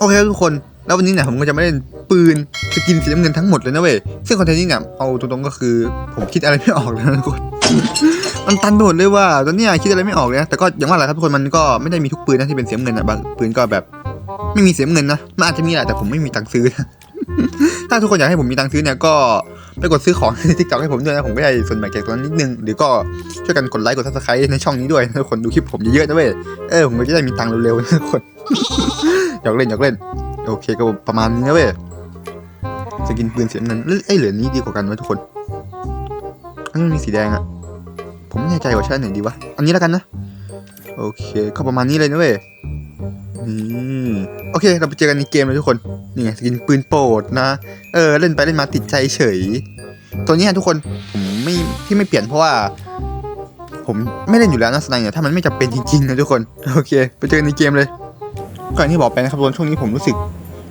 โอเคทุกคนแล้ววันนี้เนี่ยผมก็จะไมาเล่นปืนสกินสีน้ำเงินทั้งหมดเลยนะเว้ยซึ่งคอนเทนต์นี้เนี่ยเอาตรงๆก็คือผมคิดอะไรไม่ออกเลยนะทุกคนมันตันไปหมดเลยว่าตอนนี้คิดอะไรไม่ออกเลยนะแต่ก็อย่างว่าแหละครับทุกคนมันก็ไม่ได้มีทุกปืนนะที่เป็นเสีน้ำเงินนะบางปืนก็แบบ ไม่มีเสีน้ำเงินนะมันอาจจะมีแหละแต่ผมไม่มีตังค์ซื้อนะถ้าทุกคนอยากให้ผมมีตังค์ซื้อเนี่ยก็ไปกดซื้อของในทิกตอกให้ผมด้วยนะผมก็ได้ส่วนแบ่งจากตรงนั้นนิดนึงหรือก็ช่วยกันกดไลค์กดซับสไครต์ในช่องนี้ด้วยทุกคนดูคลิปผมเยอะๆนะเว้ยเออผมก็จะได้มีตังค์เร็วๆนะทุกคน อยากเล่นอยากเล่น โอเคก็ประมาณนี้นะเว้ยจะกินปืนเสียเงินหรือไอ้เหลือนี้ดีกว่ากันไหมทุกคนอันนี้มันมีสีแดงอะผมไม่แน่ใจว่าใช่อันไหนดีวะ อันนี้แล้วกันนะ โอเคก็ประมาณนี้เลยนะเว้ยนี่โอเค เราไปเจอกันในเกมเลยทุกคน นี่ไงสกินปืนโปรดนะ เออ เล่นไปเล่นมาติดใจเฉย ตัวนี้ทุกคน ผมไม่ที่ไม่เปลี่ยนเพราะว่า ผมไม่เล่นอยู่แล้วนะสไนเนี่ยถ้ามันไม่จำเป็นจริงๆนะทุกคน โอเค ไปเจอกันในเกมเลย ก่อนที่บอกไปนะครับทุกคนช่วงนี้ผมรู้สึก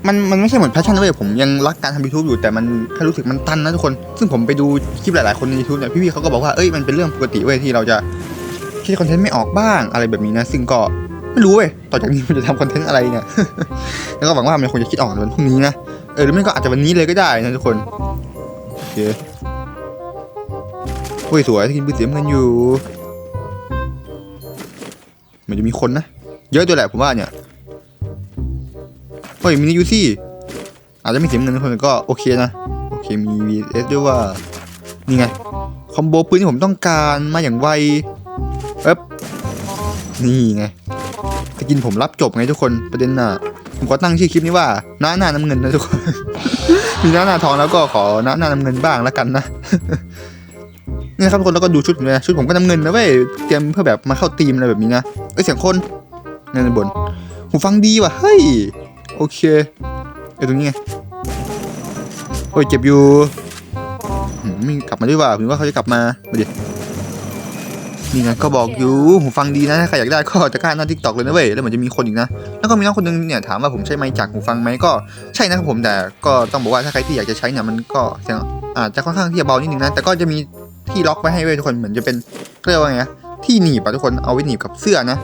มันมันไม่ใช่เหมือนแพชชั่นเว้ยผมยังรักการทำยูทูบอยู่แต่มันแค่รู้สึกมันตันนะทุกคน ซึ่งผมไปดูคลิปหลายๆคนในยูทูบเนี่ยพี่ๆเขาก็บอกว่าเอ้ยมันเป็นเรื่องปกติเว้ยที่เราจะคิดคอนเทนต์ไม่ออกบ้างอะไรแบบนี้นะ ซึ่งก็ไม่รู้เว้ยต่อจากนี้มันจะทำคอนเทนต์อะไรเนี่ยแล้วก็หวังว่ามันคงจะคิดออกในวันพรุ่งนี้นะเออหรือไม่ก็อาจจะวันนี้เลยก็ได้นะทุกคนโอเคโอ้ยสวยที่กินปืนเสียเงินอยู่มันจะมีคนนะเยอะด้วยแหละผมว่าเนี่ย เฮ้ยมินิยูซี่อาจจะไม่เสียเงินทุกคนก็โอเคนะ โอเคมี VS ด้วยว่า นี่ไง คอมโบปืนที่ผมต้องการมาอย่างไวเอ๊บนี่ไงสกินผมรับจบไงทุกคนประเด็นน่ะ ผมก็ตั้งชื่อคลิปนี้ว่าหน้าหน้าน้ำเงินนะทุกคน มีหน้าหน้าทองแล้วก็ขอหน้าหน้าน้ำเงินบ้างแล้วกันนะนี่ครับทุกคนแล้วก็ดูชุดผมนะชุดผมก็น้ำเงินนะเว้ยเตรียมเพื่อแบบมาเข้าทีมอะไรแบบนี้นะเอ้ยเสียงคนเงินบนหูฟังดีว่ะเฮ้ย โอเคไอ้ตรงนี้ไงโอ้ยเจ็บอยู่หืมไมีกลับมาด้วยว่าผมว่าเขาจะกลับมามาดินี่ไงก็บอกอยู่หูฟังดีนะถ้าใครอยากได้ก็จะกล้าหน้าทิกตอกเลยนะเว้ยแล้วเหมือนจะมีคนอีกนะแล้วก็มีน้องคนนึงเนี่ยถามว่าผมใช้ไมค์จากหูฟังไหมก็ใช่นะครับผมแต่ก็ต้องบอกว่าถ้าใครที่อยากจะใช้เนี่ยมันก็เสียงอาจจะค่อนข้างที่จะเบานิดนึงนะแต่ก็จะมีที่ล็อกไว้ให้เว้ยทุกคนเหมือนจะเป็นเรียกว่าไงนะที่หนีบอะทุกคนเอาไว้หนีบกับเสื้อนะ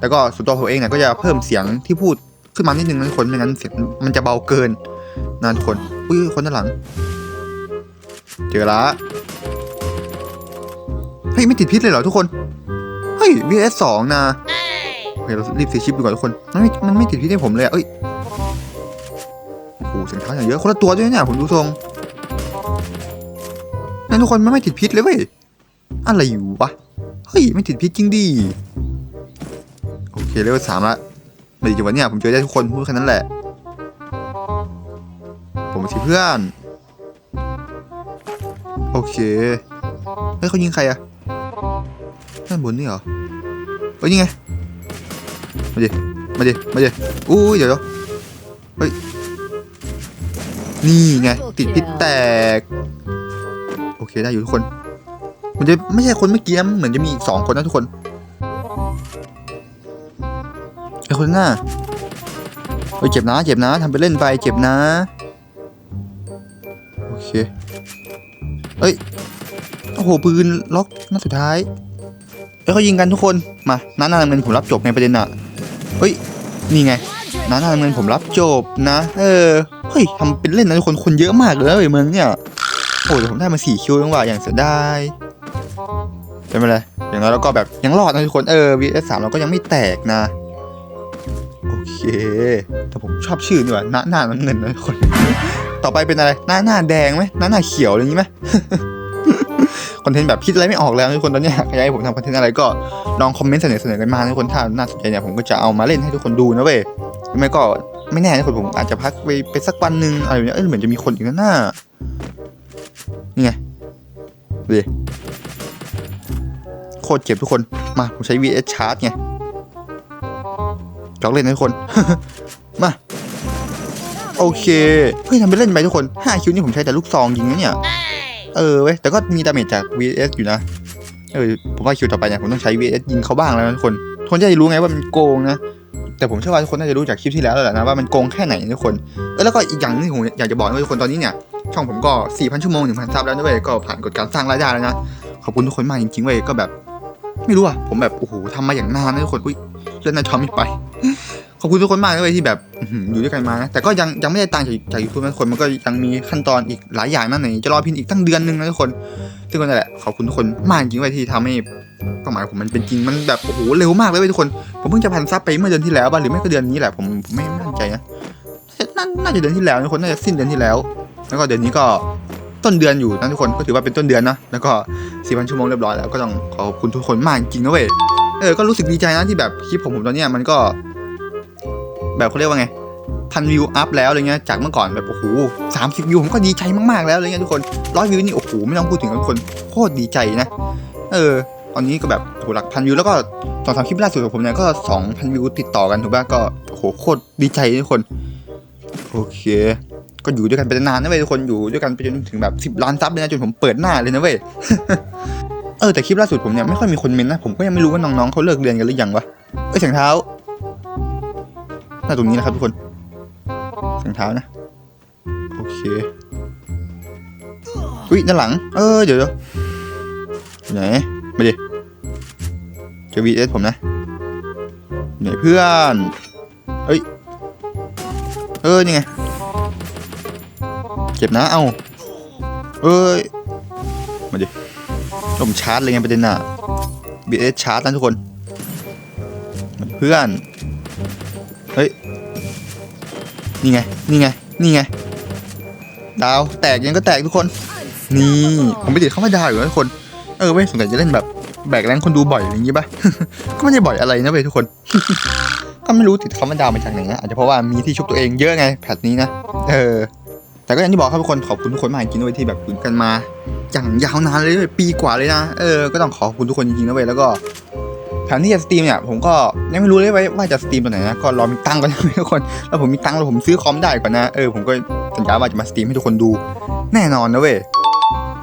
แล้วก็ส่วนตัวผมเองเนี่ยก็จะเพิ่มเสียงที่พูด ขึ้นมานิดนึงนะคนไม่งั้นเสียงมันจะเบาเกินนะทุกคนอุ้ยคนด้านหลัง เจอละเฮ้ยไม่ติดพิษเลยเหรอทุกคนเฮ้ย VS สองนะโอเคเรารีบเสียชิปดีกว่าทุกคนมันไม่มันไม่ติดพิษให้ผมเลยอะเอ้ยโอ้โหเสียงเท้าอย่างเยอะคนละตัวด้วยเนี่ยผมดูทรงนั่นทุกคนมันไม่ติดพิษเลยเว้ยอะไรอยู่วะเฮ้ยไม่ติดพิษจริงดิโอเคเลเวลสามละ ไม่ดีจังวะเนี่ยผมเจอได้ทุกคนพูดแค่นั้นแหละ ผมสิเพื่อน โอเคเฮ้ยเขายิงใครอะด้านบนนี่เหรอเฮ้ยนี่ไง มาดิ มาดิ มาดิอู้ยเดี๋ยวเดี๋ยวเฮ้ย นี่ไง ติดพิษแตก โอเคได้อยู่ทุกคน มันจะไม่ใช่คนเมื่อกี้นะเหมือนจะมีอีกสองคนนะทุกคน ไอ้คนหน้าเฮ้ยเจ็บนะ เจ็บนะทำไปเล่นไปเจ็บนะ โอเค เอ้ย โอ้โห ปืนล็อกนัดสุดท้ายเอ้ยเขายิงกันทุกคน มาน้าหน้าเงินผมรับจบในประเด็นอะ เฮ้ย นี่ไงน้าหน้าเงินผมรับจบนะ เออ เฮ้ยทำเป็นเล่นนะทุกคน คนเยอะมากเลยนะเว้เมืองเนี่ยโอ้แต่ผมได้มาสี่คิวเองหวะอย่างเสียดายเป็นไปเลยอย่างน้อยเราก็แบบยังรอดนะทุกคน เออ VS 3เราก็ยังไม่แตกนะ เค แต่ผมชอบชื่อนี่ว่ะหน้าหน้าน้ำเงินนะทุกคน ต่อไปเป็นอะไร หน้าหน้าแดงไหมหน้าหน้าเขียวอะไรอย่างงี้ไหมคอนเทนต์แบบคิดอะไรไม่ออกแล้วทุกคนตอนเนี้ยอยากให้ผมทำคอนเทนต์อะไรก็ลองคอมเมนต์เสนอเสนอกันมาทุกคนถ้าน่าสนใจเนี่ยผมก็จะเอามาเล่นให้ทุกคนดูนะเว้ยไม่ก็ไม่แน่นะทุกคนผมอาจจะพักไปไปสักวันหนึ่งอะไรแบบเนี้ยเอ้ยเหมือนจะมีคนอีกนะหน้านี่ไงดูดิโคตรเจ็บทุกคนมาผมใช้ VS Charge ไง จอกเล่นนะทุกคน มา โอเคเฮ้ยทำไปเล่นไปทุกคน 5 คิวนี่ผมใช้แต่ลูกซองยิงนะเนี่ย เออเว้ย แต่ก็มีดาเมจจาก VS อยู่นะ เออ ผมว่าคิวต่อไปเนี่ยผมต้องใช้ VS ยิงเขาบ้างแล้วนะทุกคน ทุกคนจะได้รู้ไงว่ามันโกงนะ แต่ผมเชื่อว่าทุกคนน่าจะรู้จากคลิปที่แล้วแล้วแหละนะว่ามันโกงแค่ไหนทุกคน เออแล้วก็อีกอย่างหนึงที่ผมอยากจะบอกนะทุกคนตอนนี้เนี่ยช่องผมก็ 4,000 ชั่วโมง 1,000 ซับแล้วนะเว้ยก็ผ่านกฎการสร้างรายได้แล้วนะ ขอบคุณทุกคนมากจริงๆเว้ยก็แบบ ไม่รู้อะผมแบบ โอ้โหทำมาอย่างนานนะทุกคน อุ้ย เล่นหน้าจอไม่ไป ขอบคุณทุกคนมากเลยที่แบบอยู่ด้วยกันมานะแต่ก็ยังยังไม่ได้ตังค์จากจากยูทูบทุกคนมันก็ยังมีขั้นตอนอีกหลายอย่างนั่นไหนจะรอพินอีกตั้งเดือนหนึงนะทุกคนซึ่งก็นั่นแหละขอบคุณทุกคนมากจริงๆเว้ยที่ทำให้เป้าหมายของผมมันเป็นจริงมันแบบโอ้โหเร็วมากเลยเว้ยทุกคน ผมเพิ่งจะพันซับไปเมื่อเดือนที่แล้วป่ะหรือไม่ก็เดือนนี้แหละผมผมไม่มั่นใจนะน่าน่าจะเดือนที่แล้วนะทุกคนน่าจะสิ้นเดือนที่แล้ว แล้วก็เดือนนี้ก็ต้นเดือนอยู่นะทุกคนก็ถือว่าเป็นต้นเดือนนะแล้วก็สี่พันชั่วโมงเรียบร้อยแล้วก็ต้องขอบคุณทุกคนมากจริงนะเว้ย เออ ก็รู้สึกดีใจนะที่แบบคลิปของผมตอนเนี้ยมันก็ แบบเขาเรียกว่าไงพันวิวอัพแล้วอะไรเงี้ยจากเมื่อก่อนแบบโอ้โหสามสิบวิวผมก็ดีใจมากๆแล้วอะไรเงี้ยทุกคนร้อยวิวนี่โอ้โหไม่ต้องพูดถึงทุกคนโคตรดีใจนะ เออ ตอนนี้ก็แบบโหหลักพันวิวแล้วก็สองสามคลิปล่าสุดของผมเนี่ยก็สองพันวิวติดต่อกันถูกป่ะก็โอ้โหโคตรดีใจทุกคน โอเค ก็อยู่ด้วยกันไปนานนะเว้ยทุกคนอยู่ด้วยกันไปจนถึงแบบสิบล้านซับเลยนะจนผมเปิดหน้าเลยนะเว้ย เออแต่คลิปล่าสุดผมเนี่ยไม่ค่อยมีคนเมนต์นะผมก็ยังไม่รู้ว่าน้องๆเขาเลิกเรียนกันหรือยังวะเอ้ยเสียงเท้าหน้าตรงนี้นะครับทุกคนเสียงเท้านะโอเคอุ้ยด้านหลัง เออเดี๋ยวไหนมาดิเจอ VS ผมนะไหนเพื่อนเอ้ยเออนี่ไงเจ็บนะเอ้าเอ้ยมาดิ ผมชาร์จเลยไงประเด็นน่ะ BS ชาร์จนะทุกคน เพื่อน เฮ้ย นี่ไง นี่ไง นี่ไง ดาว แตกยังก็แตกทุกคน นี่ ผมไม่ติดเข้ามาดาวอยู่นะทุกคน เออเว้ยสงสัยจะเล่นแบบแบกแรงคนดูบ่อยอย่างงี้ป่ะก็ไม่ได้บ่อยอะไรนะเว้ยทุกคน ก็ไม่รู้ติดคำว่าดาวมาจากไหนนะอาจจะเพราะว่ามีที่ชุบตัวเองเยอะไงแพทนี้นะ เออ แต่ก็อย่างที่บอกครับทุกคนขอบคุณทุกคนมากจริงๆด้วยที่แบบอยู่กันมาอย่างยาวนานเลยปีกว่าเลยนะเออก็ต้องขอบคุณทุกคนจริงๆนะเว้ยแล้วก็แผนที่จะสตรีมเนี่ยผมก็ยังไม่รู้เลยว่าจะสตรีมตอนไหนนะก็รอมีตังก่อนนะทุกคนแล้วผมมีตังแล้วผมซื้อคอมได้ก่อนนะเออผมก็สัญญาว่าจะมาสตรีมให้ทุกคนดูแน่นอนนะเว้ย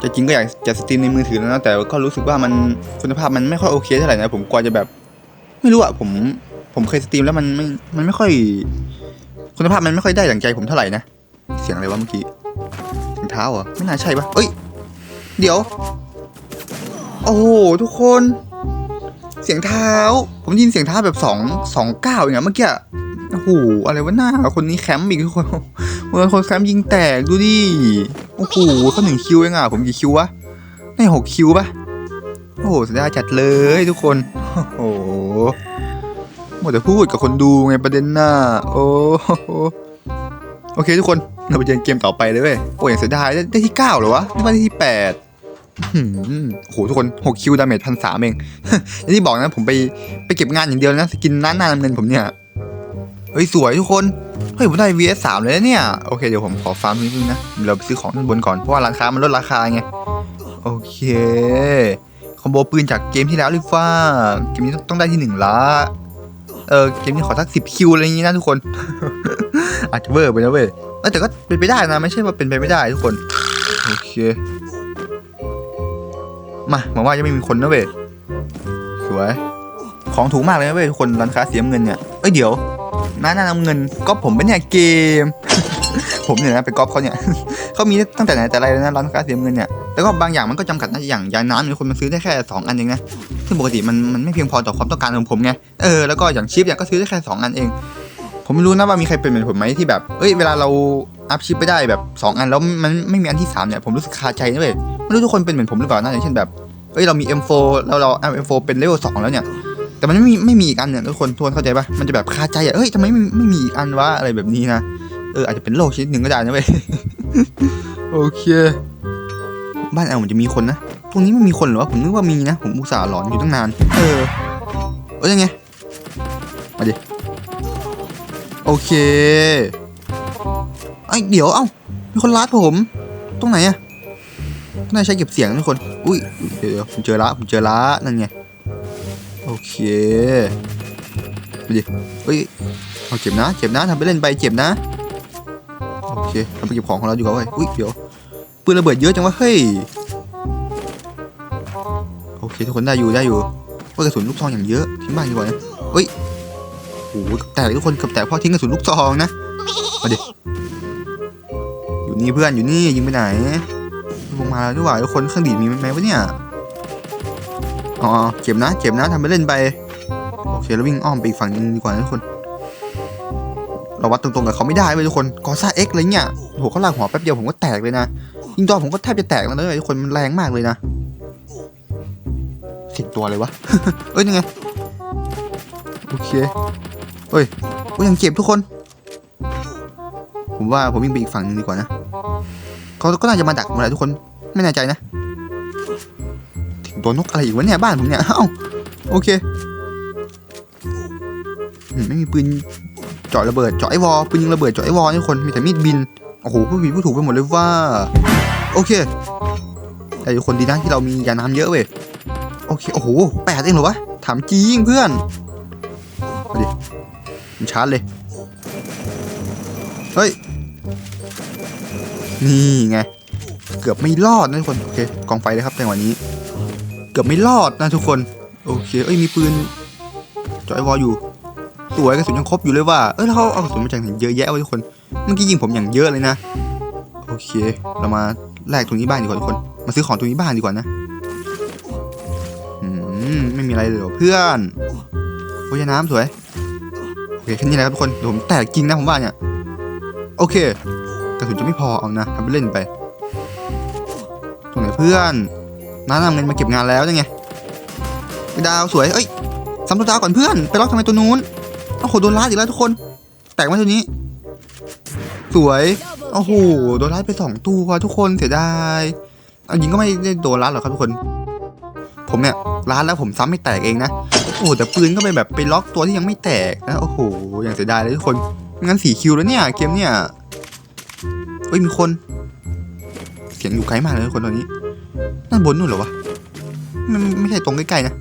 จะจริงก็อยากจะสตรีมในมือถือแล้วนะแต่ก็รู้สึกว่ามันคุณภาพมันไม่ค่อยโอเคเท่าไหร่นะผมกลัวจะแบบ ไม่รู้อะผมผมเคยสตรีมแล้วมันไม่มันไม่ค่อย คุณภาพมันไม่ค่อยได้ดั่งใจผมเท่าไหร่นะ เสียงอะไรวะเมื่อกี้เสียงเท้าเหรอไม่น่าใช่ปะเอ้ย เดี๋ยว โอ้โหทุกคน เสียงเท้า ผมยินเสียงเท้าแบบสองสองเก้าอย่างเงี้ยเมื่อกี้โอ้โหอะไรวะหน้าคนนี้แคมป์อีกทุกคนเมื่อคนแคมป์ยิงแตกดูดิโอ้โหเขาหนึ่งคิวเองอะผมกี่คิววะได้หกคิวปะโอ้โหสุดยอดจัดเลยทุกคนโอ้โหหมดแต่พูดกับคนดูไงประเด็นหน่ะโอ้โหโอเคทุกคน เราไปเจอเกมต่อไปเลยเว้ยโอ้ยเสียดายได้ที่เก้าเหรอวะไม่ได้ที่แปดหืมโอ้โหทุกคน 6 คิวดาเมจพันสามเองอย่างที่บอกนะผมไปไปเก็บงานอย่างเดียวนะ สกินน้านานำเงินผมเนี่ย เฮ้ย สวยทุกคน เฮ้ย ผมได้ VS 3เลยเนี่ย โอเค เดี๋ยวผมขอฟาร์มนิดนึงนะ เราไปซื้อของด้านบนก่อน เพราะว่าร้านค้ามันลดราคาไง โอเค คอมโบปืนจากเกมที่แล้วหรือว่าเกมนี้ต้องได้ที่หนึ่งละเออเกมนี้ขอสักสิบคิวอะไรอย่างงี้นะทุกคนอาจจะเวอร์ไปนะเว้ย อ้ยแต่ก็เป็นไปได้นะไม่ใช่ว่าเป็นไปไม่ได้ทุกคนโอเคมาหวังว่าจะไม่มีคนนะเว้ยสวย ของถูกมากเลยนะเว้ยทุกคนร้านค้าเสียเงินเนี่ยเอ้ยเดี๋ยวน้าน่านำเงินก็ผมเป็นเนี่ยเกม ผมเนี่ยนะไปก๊อปเขาเนี่ยเขามีตั้งแต่ไหนแต่ไรแล้วนะร้านค้าเสียเงินเนี่ยแล้วก็บางอย่างมันก็จำกัดนะอย่างยาน้ำเนี่ยคนมันซื้อได้แค่สองอันเองนะซึ่งปกติมันมันไม่เพียงพอต่อความต้องการของผมไงเออแล้วก็อย่างชิปเนี่ยก็ซื้อได้แค่สองอันเอง ผมไม่รู้นะว่ามีใครเป็นเหมือนผมไหมที่แบบ เอ้ยเวลาเราอัพชิปไปได้แบบสองอันแล้วมันไม่มีอันที่สามเนี่ย ผมรู้สึกคาใจนะเว้ยไม่รู้ทุกคนเป็นเหมือนผมหรือเปล่านะอย่างเช่นแบบเอ้ยเรามี M4 แล้วเราเอา M4 เป็นเลเวลสองแล้วเนี่ย แต่มันไม่มีไม่มีอีกอันเนี่ยทุกคนทุกคนเข้าใจปะมันจะแบบคาใจอะเฮ้ยทำไมไม่ไม่มีอีกอันวะอะไรแบบนี้นะเอออาจจะเป็นโรคชนิดหนึ่งก็ได้นะเว้ยโอเค บ้านแอลมันจะมีคนนะตรงนี้ไม่มีคนหรอวะผมนึกว่ามีนะ ผมอุตส่าห์หลอนอยู่ตั้งนาน เออเอ้ยยังไงมาดิ โอเคไอเดี๋ยวเอ้ามีคนลัดผม ตรงไหนอะน่าใช้เก็บเสียงทุกคน อุ้ยเดี๋ยวผมเจอละผมเจอละนั่นไง โอเคไปดิเฮ้ยเอาเจ็บนะเจ็บนะทำไปเล่นไปเจ็บนะ โอเคทำไปเก็บของของเราอยู่ก่อนเว้ยอุ้ยเดี๋ยวปืนระเบิดเยอะจังวะเฮ้ยโอเคทุกคนได้อยู่ได้อยู่ว่ากระสุนลูกซองอย่างเยอะทิ้งบ้านดีกว่านะเฮ้ย หแตกทุกคนกือบแตกเพราะทิ้งกระสุนลูกซองนะมาดิอยู่นี่เพื่อนอยู่นี่ยิงไปไหนลงมาแล้วดีกว่าทุกคนเครื่องดีดมีไหมวะเนี่ยอ๋อเจ็บนะเจ็บนะทำไปเล่นไปโอเคแล้ววิ่งอ้อมไปอีกฝั่งนึงดีกว่าทุกคน เราวัดตรงๆกับเขาไม่ได้เว้ยทุกคนกอซ่าเอ็กอะไรเงี้ยโหเขาลากหัวแป๊บเดียวผมก็แตกเลยนะยิงตอนผมก็แทบจะแตกแล้วนะเว้ยทุกคนมันแรงมากเลยนะสิงตัวเลยวะเอ้ยยังไงโอเค เฮ้ยโอ้ยยังเจ็บทุกคน ผมว่าผมวิ่งไปอีกฝั่งหนึงดีกว่านะเขาก็น่าจะมาดักผมแหละทุกคน ไม่แน่ใจนะถึงตัวนกอะไรอีกวะเนี่ยบ้านผมเนี่ยเอ้าโอเคไม่มีปืนเจาะระเบิดเจาะไอวอลปืนยิงระเบิดเจาะไอวอลทุกคนมีแต่มีดบินโอ้โหผู้ผิดผู้ถูกไปหมดเลยว่า โอเคแต่ทุกคนดีนะที่เรามียาน้ำเยอะเว้ยโอเคโอ้โหแปดเองเหรอวะถามจริงเพื่อนาร์จเลย เฮ้ย นี่ไง เกือบไม่รอดนะทุกคน โอเค กองไฟเลยครับจังวะนี้ เกือบไม่รอดนะทุกคน โอเค เอ้ย มีปืนจอยวอลอยู่ สวยกระสุนยังครบอยู่เลยว่า เอ้ยแล้วเขาเอากระสุนมาจากไหนเยอะแยะวะทุกคน เมื่อกี้ยิงผมอย่างเยอะเลยนะ โอเค เรามาแลกตรงนี้บ้างดีกว่าทุกคน มาซื้อของตรงนี้บ้างดีกว่านะอืมไม่มีอะไรเลยเพื่อนโอ้ยน้ำสวย เคแค่นี้แหละครับทุกคนเดี๋ยวผมแตกจริงนะผมว่าเนี่ยโอเคกระสุนจะไม่พอเอานะทำไปเล่นไปตรงไหนเพื่อนน้านำเงินมาเก็บงานแล้วยังไงดาวสวยเอ้ยซ้ำตัวดาวก่อนเพื่อนไปล็อกทำไมตัวนู้นโอ้โหโดนล้าดอีกแล้วทุกคน แตกมาตัวนี้ สวยโอ้โหโดนล้าดไปสองตัวทุกคนเสียดายเอายิงก็ไม่ได้โดนล้าดหรอกครับทุกคน ผมเนี่ยล้าดแล้วผมซ้ำไม่แตกเองนะ โอ้โหแต่ปืนก็ไปแบบไปล็อกตัวที่ยังไม่แตกนะโอ้โหอย่างเสียดายเลยทุกคนงั้นสี่คิวแล้วเนี่ยเกมเนี่ยเฮ้ยมีคน เสียงอยู่ไกลมากเลยทุกคนตอนนี้นั่นบนนู่นเหรอวะมันไม่ใช่ตรงใกล้ๆนะ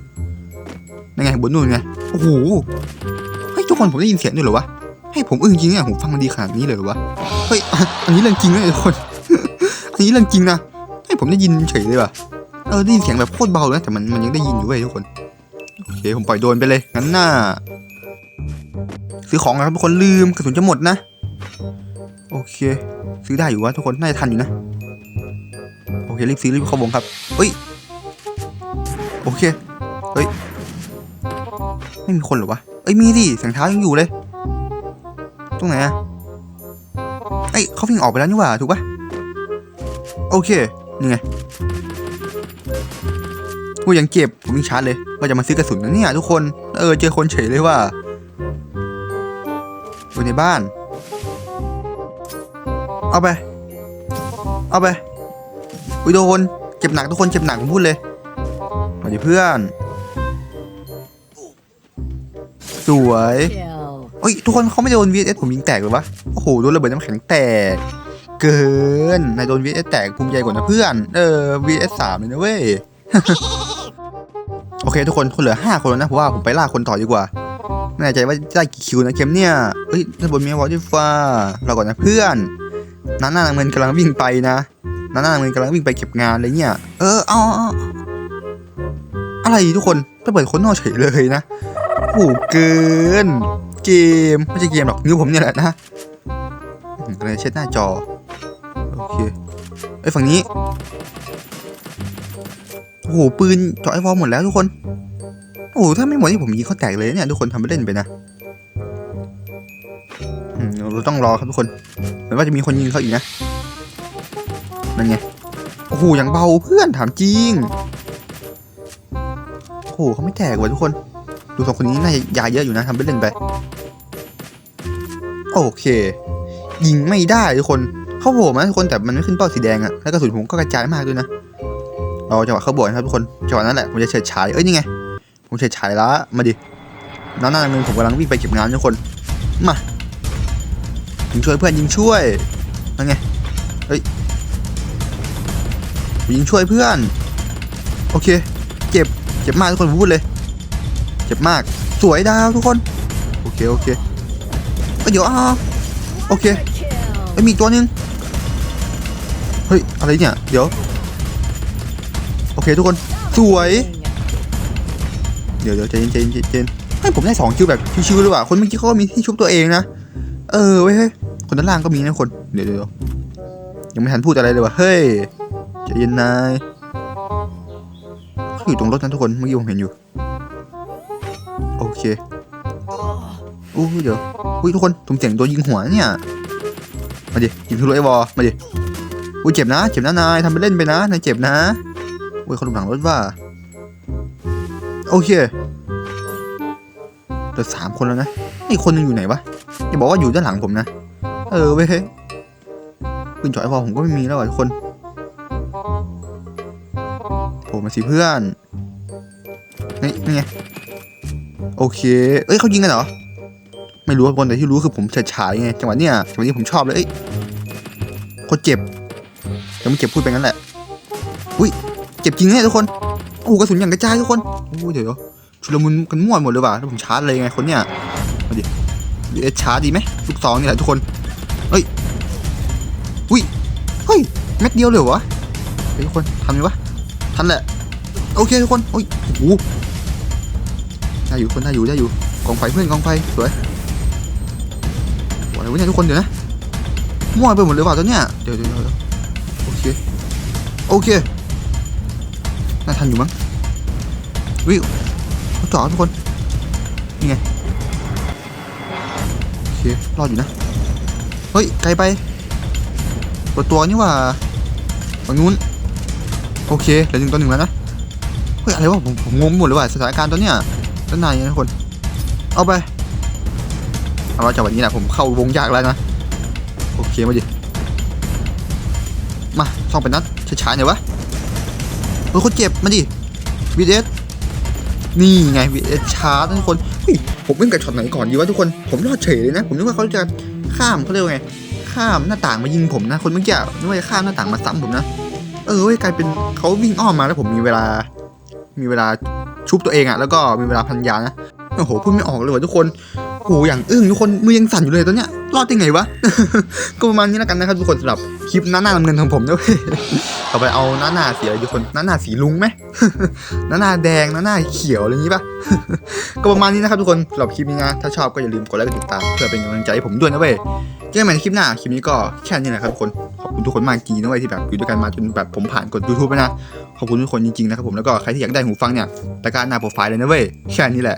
นั่นไงบนนู่นไงโอ้โหเฮ้ยทุกคนผมได้ยินเสียงด้วยเหรอวะให้ผมอึ้งจริงเนี่ยผมฟังมันดีขนาดนี้เลยเหรอวะเฮ้ยอันนี้เรื่องจริงนะทุกคนอันนี้เรื่องจริงนะให้ผมได้ยินเฉยเลยว่ะเออได้ยินเสียงแบบโคตรเบาเลยนะแต่มันมันยังได้ยินอยู่เว้ยทุกคน โอเคผมปล่อยโดนไปเลยงั้นน่าซื้อของกันครับทุกคนลืมกระสุนจะหมดนะ โอเค ซื้อได้อยู่วะทุกคนน่าจะทันอยู่นะ โอเครีบซื้อรีบเข้าวงครับเฮ้ยโอเคเฮ้ยไม่มีคนหรอวะเอ้ยมีดิเสียงเท้ายังอยู่เลย ตรงไหนอะเอ้ยเขาวิ่งออกไปแล้วนี่หว่าถูกปะโอเคนี่ไง กูยังเก็บผมวิ่งชาร์จเลยว่าจะมาซื้อกระสุนนะเนี่ยทุกคนเออเจอคนเฉยเลยว่าอยู่ในบ้าน เอาไป เอาไปอุ้ยโดนเจ็บหนักทุกคนเจ็บหนักผมพูดเลยมาดิเพื่อน สวยเอ้ยทุกคนเขาไม่โดน VS ผมยิงแตกเลยวะโอ้โหโดนระเบิดน้ำแข็งแตก เกินนายโดน VS แตกภูมิใจกว่านะเพื่อน เออ VS สามเลยนะเว้ย โอเคทุกคนคนเหลือ 5 คนแล้วนะเพราะว่าผมไปล่าคนต่อดีกว่าไม่แน่ใจว่าได้กี่คิวนะเกมเนี่ยเอ้ยด้านบนมีวอลที่ฟ้าเราก่อนนะเพื่อนน้าหน้าเงินกำลังวิ่งไปนะน้าหน้าเงินกำลังวิ่งไปเก็บงานเลยเนี่ย เออเอาออะไรทุกคนไปเปิดคนนอกเฉยเลยนะโอ้โหเกิน เกมไม่ใช่เกมหรอกนิ้วผมเนี่ยแหละนะอืมก็เลยเช็ดหน้าจอโอเคไอ้ฝั่งนี้ โอ้โหปืนจาะไอวอลหมดแล้วทุกคน โอ้โหถ้าไม่หมดที่ผมยิงเขาแตกเลยเนี่ยทุกคนทำไปเล่นไปนะเราต้องรอครับทุกคนเหมือนว่าจะมีคนยิงเขาอีกนะนั่นไงโอ้โหอย่างเบาเพื่อนถามจริงโอ้โหเขาไม่แตกว่ะทุกคน ดูสองคนนี้น่าจะยาเยอะอยู่นะทำไปเล่นไปโอเคยิงไม่ได้ทุกคนเข้าโผล่มาทุกคนแต่มันไม่ขึ้นเป้าสีแดงอะแล้วกระสุนผมก็กระจายมากด้วยนะ เราจังหวะเข้าบว์นะครับทุกคนจังหวะนั้นแหละผมจะเฉิดฉายเอ้ยนี่ไงผมเฉิดฉายละมาดิน้าหน้าเงินผมกำลังวิ่งไปเก็บงานทุกคนมายิงช่วยเพื่อนยิงช่วยนั่นไงเฮ้ยยิงช่วยเพื่อน โอเค เจ็บเจ็บมากทุกคนพูดเลย เจ็บมากสวยดาวทุกคน โอเคโอเคเอ้ยเดี๋ยวอ่าโอเค Kill. เอ้ยมีตัวนึงเฮ้ยอะไรเนี่ยเดี๋ยว โอเคทุกคนสวย เดี๋ยวเดี๋ยวใจเย็นใจเย็นใจเย็นให้ผมได้สองคิวแบบชิวๆเลยว่ะคนเมื่อกี้เขาก็มีที่ชุบตัวเองนะเออเว้ยคนด้านล่างก็มีนะคนเดี๋ยวเดี๋ยวยังไม่ทันพูดอะไรเลยว่ะเฮ้ยใจเย็นนายเขาอยู่ตรงรถนะทุกคนเมื่อกี้ผมเห็นอยู่ โอเคโอ้เดี๋ยวอุ้ยทุกคนผมเสียงโดนยิงหัวเนี่ยมาดิยิงทะลุไอ้วอมาดิอุ้ยเจ็บนะ เจ็บนะนายทำไปเล่นไปนะนายเจ็บนะ เขาลุมหลังรถว่า โอเคเหลือสามคนแล้วนะนี่คนหนึงอยู่ไหนวะอย่าบอกว่าอยู่ด้านหลังผมนะ เออเว้ยปืนจ่อไอ้วอผมก็ไม่มีแล้วอะทุกคนโผล่มาสิเพื่อนนี่นี่ไงโอเค เอ้ยเขายิงกันเหรอ ไม่รู้ครับคนแต่ที่รู้คือผมเฉยฉายไงจังหวะเนี้ยจังหวะนี้ผมชอบเลยเอ้ยโคตรเจ็บยังไม่เจ็บพูดไปงั้นแหละ อุ้ย เจ็บจริงเนี่ยทุกคนโอ้กระสุนอย่างกระจายทุกคนโอ้ยเดี๋ยวชุลมุนกันมั่วหมดเลยว่ะแล้วผมชาร์จเลยไงคนเนี้ยมาดิเอชาร์จดีไหมลูกซองนี่แหละทุกคนเฮ้ยอุ้ยเฮ้ยเม็ดเดียวเลยวะเฮ้ยทุกคนทันไหมวะทันแหละโอเคทุกคนโอ้ยโอ้โหได้อยู่คนได้อยู่ได้อยู่กองไฟเพื่อนกองไฟสวยอะไรวะเนี่ยทุกคนเดี๋ยวนะมั่วไปหมดเลยว่ะตอนเนี้ยเดี๋ยวเดี๋ยวเดี๋ยวโอเคโอเค ทันอยู่มั้งวิเขาจ่อทุกคนนี่ไงโอเครอดอยู่นะเฮ้ยไกลไปตัวตัวนี่ว่าฝั่งนู้นโอเคเหลือหนึ่งตัวหนึ่งแล้วนะเฮ้ยอะไรวะผมผมงงหมดเลยว่ะสถานการณ์ตอนเนี้ยด้านในนะทุกคนเอาไปเอาว่าจากวันนี้แหละผมเข้าวงยากแล้วนะโอเคมาดิมาท่องเป็นนัดช้าๆหน่อยวะ เฮ้ยคนเจ็บมาดิวีเอสนี่ไงวีเอสชาร์จทุกคนผมเล่นกับช็อตไหนก่อนดีวะทุกคนผมรอดเฉยเลยนะ ผมนึกว่าเขาจะข้ามเขาเรียกว่าไงข้ามหน้าต่างมายิงผมนะคนเมื่อกี้นึกว่าข้ามหน้าต่างมาซ้ำผมนะ เออเว้กลายเป็นเขาวิ่งอ้อมมาแล้วผมมีเวลา มีเวลาชุบตัวเองอะแล้วก็มีเวลาพันยานะโอ้โหพูดไม่ออกเลยว่ะทุกคน โอ้โหอย่างอึ้งทุกคนมือยังสั่นอยู่เลยตอนเนี้ยรอดได้ไงวะ ก็ประมาณนี้แล้วกันนะครับทุกคนสำหรับคลิปหน้าหน้าเงินของผมด้วยต่อไปเอาหน้าหน้าสีอะไรทุกคนหน้าหน้าสีลุงไหมหน้าหน้าแดงหน้าหน้าเขียวอะไรอย่างงี้ป่ะก็ประมาณนี้นะครับทุกคนสำหรับคลิปนี้นะถ้าชอบก็อย่าลืมกดไลค์กดติดตามเพื่อเป็นกำลังใจให้ผมด้วยนะเว้ยเจอกันใหม่ในคลิปหน้าคลิปนี้ก็แค่นี้แหละครับทุกคนขอบคุณทุกคนมากจริงนะเว้ยที่แบบอยู่ด้วยกันมาจนแบบผมผ่านกด YouTube ไปนะขอบคุณทุกคนจริงๆนะครับผมแล้วก็ใครที่อยากได้หูฟังเนี่ยตะกร้ารหน้าโปรไฟล์เลยนะเว้ยแค่นี้แหละ